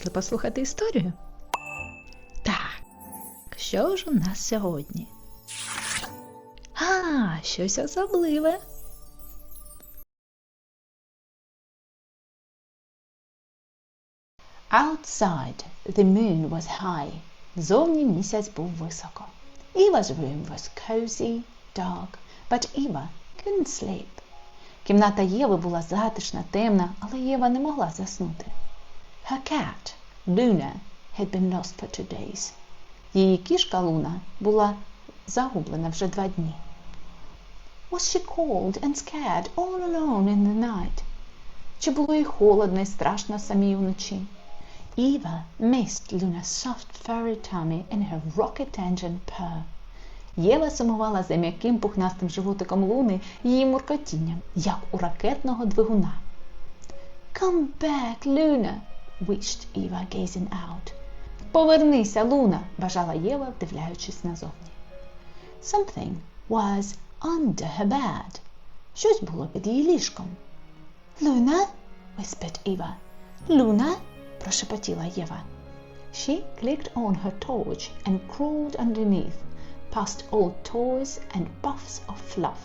Пішли послухати історію? Так. Що ж у нас сьогодні? А, щось особливе. Outside the moon was high. Зовні місяць був високо. Eva's room was cozy, dark, but Eva couldn't sleep. Кімната Єви була затишна, темна, але Єва не могла заснути. Her cat, Luna, had been lost for two days. Її кішка Луна була загублена вже два дні. Was she cold and scared all alone in the night? Чи було їй холодно і страшно самій уночі? Eva missed Luna's soft furry tummy and her rocket engine purr. Єва сумувала за м'яким пухнастим животиком Луни її муркотінням, як у ракетного двигуна. Come back, Luna, wished Eva, gazing out. Повернися, Луна, бажала Єва, вдивляючись назовні. Something was under her bed. Щось було під її ліжком. Луна? whispered Eva. Луна? прошепотіла Єва. She clicked on her torch and crawled underneath, past old toys and puffs of fluff.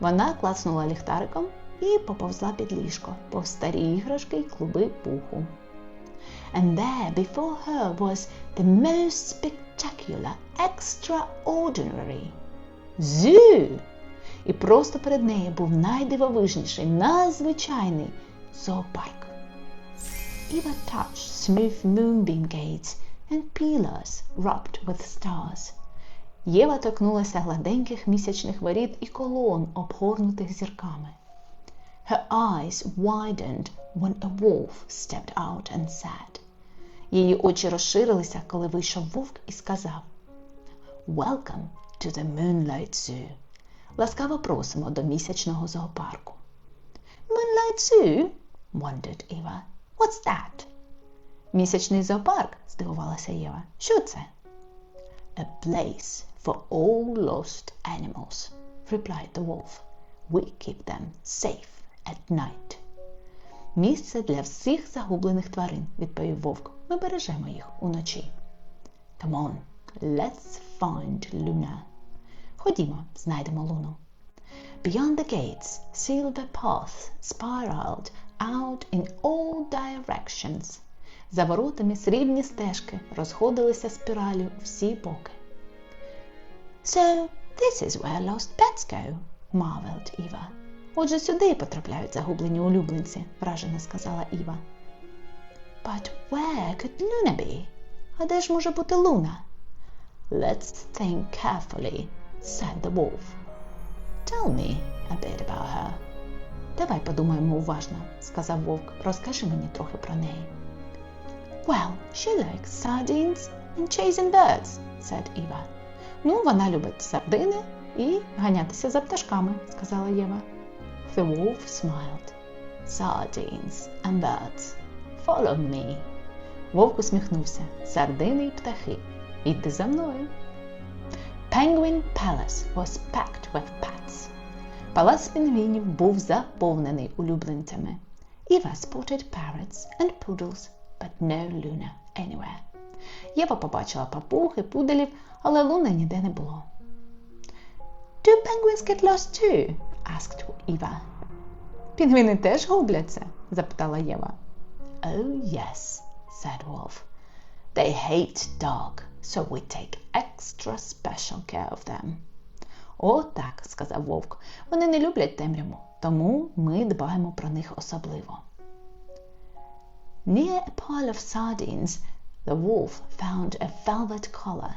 Вона клацнула ліхтариком і поповзла під ліжко, повз старі іграшки й клуби пуху. And there before her was the most spectacular, extraordinary zoo. І просто перед нею був найдивовижніший, надзвичайний зоопарк. Eva touched smooth moonbeam gates and pillars rubbed with stars. Єва торкнулася гладеньких місячних воріт і колон, обгорнутих зірками. Her eyes widened when a wolf stepped out and said. Її очі розширилися, коли вийшов вовк і сказав Welcome to the Moonlight Zoo. Ласкаво просимо до місячного зоопарку. Moonlight Zoo? wondered Eva. What's that? Місячний зоопарк, здивувалася Єва. Що це? A place for all lost animals, replied the wolf. We keep them safe at night. Місце для всіх загублених тварин, відповів вовк. Ми бережемо їх уночі. Come on, let's find Luna. Ходімо, знайдемо луну. Beyond the gates, silver paths spiraled out in all directions. За воротами срібні стежки розходилися спіралю всі боки. So, this is where lost pets go, marveled Eva. Отже, сюди потрапляють загублені улюбленці, вражено сказала Іва. But where could Luna be? А де ж може бути Луна? Let's think carefully, said the wolf. Tell me a bit about her. Давай подумаємо уважно, сказав вовк. Розкажи мені трохи про неї. Well, she likes sardines and chasing birds, said Eva. Ну, вона любить сардини і ганятися за пташками, сказала Єва. The wolf smiled. Sardines and birds. Follow me. Вовк усміхнувся. Сардини й птахи. Іди за мною. Penguin Palace was packed with pets. Палац пінгвінів був заповнений улюбленцями. Eva spotted parrots and poodles, but no Luna anywhere. Єва побачила папуг і пуделів, але луни ніде не було. Do penguins get lost too? Asked Eva. Пінгвіни теж губляться? запитала Єва. Oh, yes, said Wolf. They hate dark, so we take extra special care of them. О, так, сказав вовк. Вони не люблять темряву, тому ми дбаємо про них особливо. Near a pile of sardines, the wolf found a velvet collar.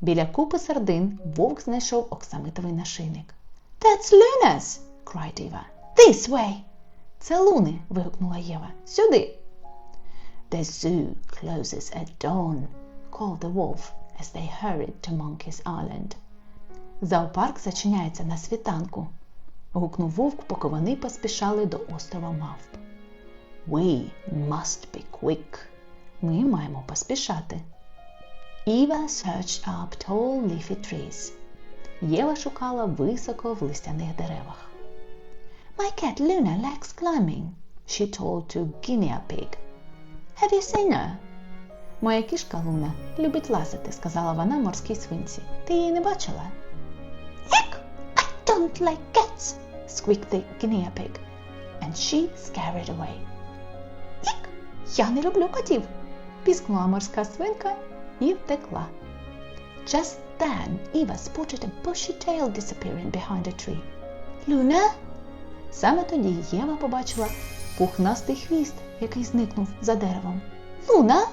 Біля купи сардин вовк знайшов оксамитовий нашийник. That's Luna's! cried Eva. This way! Це луни. вигукнула Єва. Сюди. The zoo closes at dawn, called the wolf as they hurried to Monkey's Island. Зоопарк зачиняється на світанку, гукнув вовк, поки вони поспішали до острова Мавп. We must be quick. Ми маємо поспішати. Eva searched up tall leafy trees. Єва шукала високо в листяних деревах. My cat Luna likes climbing, she told to Guinea Pig. Have you seen her? Моя кішка Луна любить лазити, сказала вона морській свинці. Ти її не бачила? Eck! I don't like cats, squeaked the guinea pig, and she scurried away. Ік! Я не люблю котів, піскнула морська свинка і втекла. Just then Eva spotted a bushy tail disappearing behind a tree. Luna? Саме тоді Єва побачила пухнастий хвіст, який зникнув за деревом. Луна?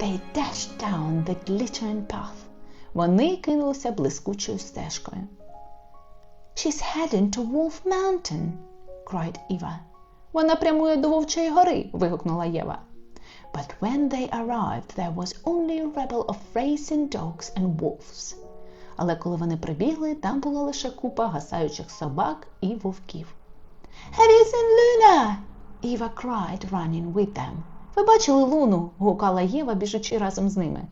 They dashed down the glittering path. Вони кинулися блискучою стежкою. She's heading to Wolf Mountain, cried Eva. Вона прямує до Вовчої гори, вигукнула Єва. But when they arrived, there was only a rabble of racing dogs and wolves. Але коли вони прибігли, там була лише купа гасаючих собак і вовків. Have you seen Luna? Eva cried, running with them. Ви бачили Луну? гукала Єва, біжучи разом з ними.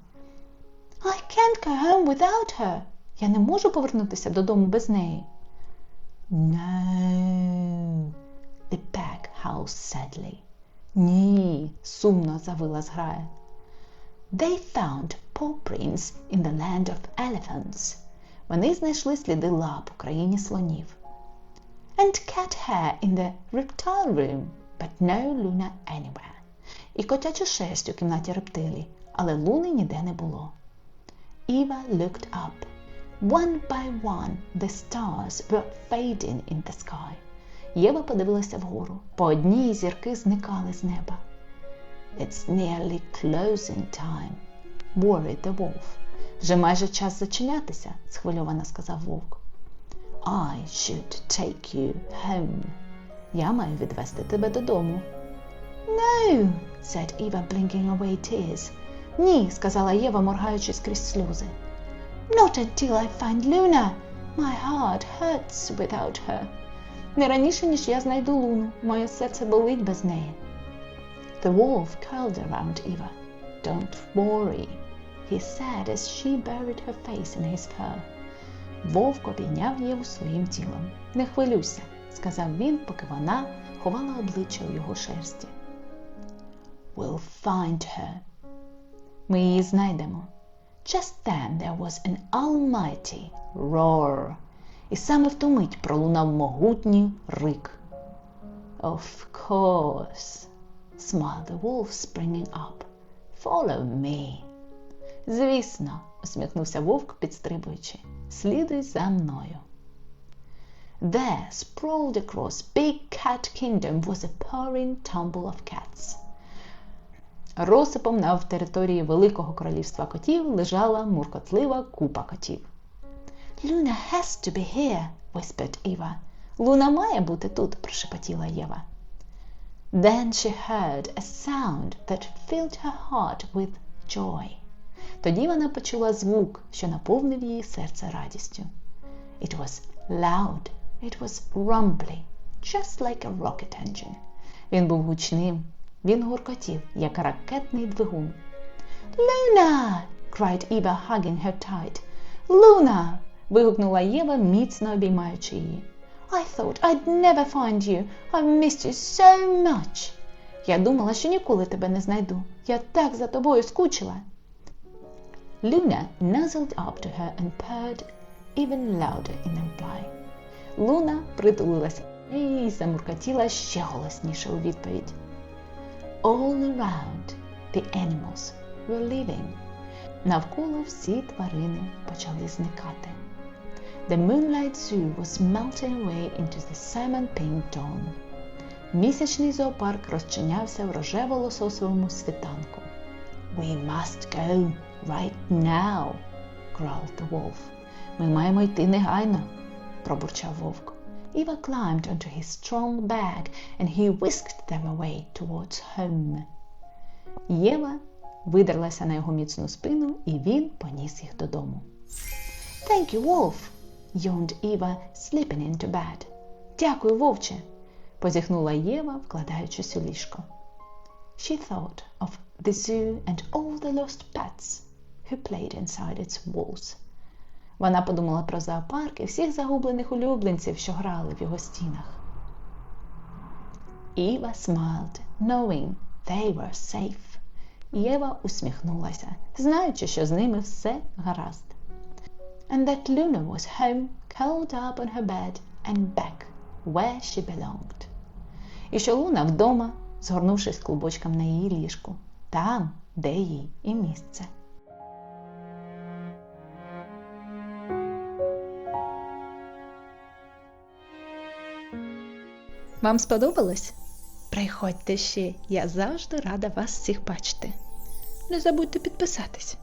I can't go home without her. Я не можу повернутися додому без неї. No, the pig howled sadly. Ні, сумно завила зграя. They found paw prints in the land of elephants. Вони знайшли сліди лап у країні слонів. And cat hair in the reptile room, but no Luna anywhere. І котячу шерсть у кімнаті рептилій, але луни ніде не було. Eva looked up. One by one the stars were fading in the sky. Єва подивилася вгору. По одній зірки зникали з неба. It's nearly closing time, worried the wolf. Вже майже час зачинятися, схвильовано сказав вовк. I should take you home. Я маю відвести тебе додому. No, said Eva, blinking away tears. Ні, сказала Єва, моргаючи скрізь сльози. Not until I find Luna. My heart hurts without her. Не раніше, ніж я знайду Луну. Моє серце болить без неї. The wolf curled around Eva. Don't worry, he said as she buried her face in his fur. Вовк обійняв Єву своїм тілом. Не хвилюйся, сказав він, поки вона ховала обличчя у його шерсті. We'll find her. Ми її знайдемо. Just then there was an almighty roar. І саме в ту мить пролунав могутній рик. Of course, smiled the wolf, springing up. Follow me. Звісно, усміхнувся вовк, підстрибуючи. Слідуй за мною. There, sprawled across Big Cat Kingdom, was a purring tumble of cats. Розсипом на території Великого королівства котів лежала муркотлива купа котів. Luna has to be here, whispered Eva. Луна має бути тут, прошепотіла Єва. Then she heard a sound that filled her heart with joy. Тоді вона почула звук, що наповнив її серце радістю. It was loud, it was rumbly, just like a rocket engine. Він був гучним, він гуркотів, як ракетний двигун. Luna! cried Eva, hugging her tight. Luna! Вигукнула Єва, міцно обіймаючи її. I thought I'd never find you. I've missed you so much. Я думала, що ніколи тебе не знайду. Я так за тобою скучила. Luna nuzzled up to her and purred even louder in reply. Луна притулилася і замуркотіла ще голосніше у відповідь. All around the animals were leaving. Навколо всі тварини почали зникати. The moonlight zoo was melting away into the salmon pink dawn. Місячний зоопарк розчинявся в рожево-лососовому світанку. We must go right now, growled the wolf. Ми маємо йти негайно, пробурчав вовк. Eva climbed onto his strong back and he whisked them away towards home. Єва видерлася на його міцну спину, і він поніс їх додому. Thank you, Wolf, yawned Eva, slipping into bed. Дякую, вовче, позіхнула Єва, вкладаючись у ліжко. She thought of the zoo and all the lost pets who played inside its walls. Вона подумала про зоопарк і всіх загублених улюбленців, що грали в його стінах. Eva smiled, knowing they were safe. Єва усміхнулася, знаючи, що з ними все гаразд. And that Luna was home, curled up on her bed and back, where she belonged. І що Луна вдома, згорнувшись клубочком на її ліжку, там, де їй і місце. Вам сподобалось? Приходьте ще, я завжди рада вас всіх бачити. Не забудьте підписатись.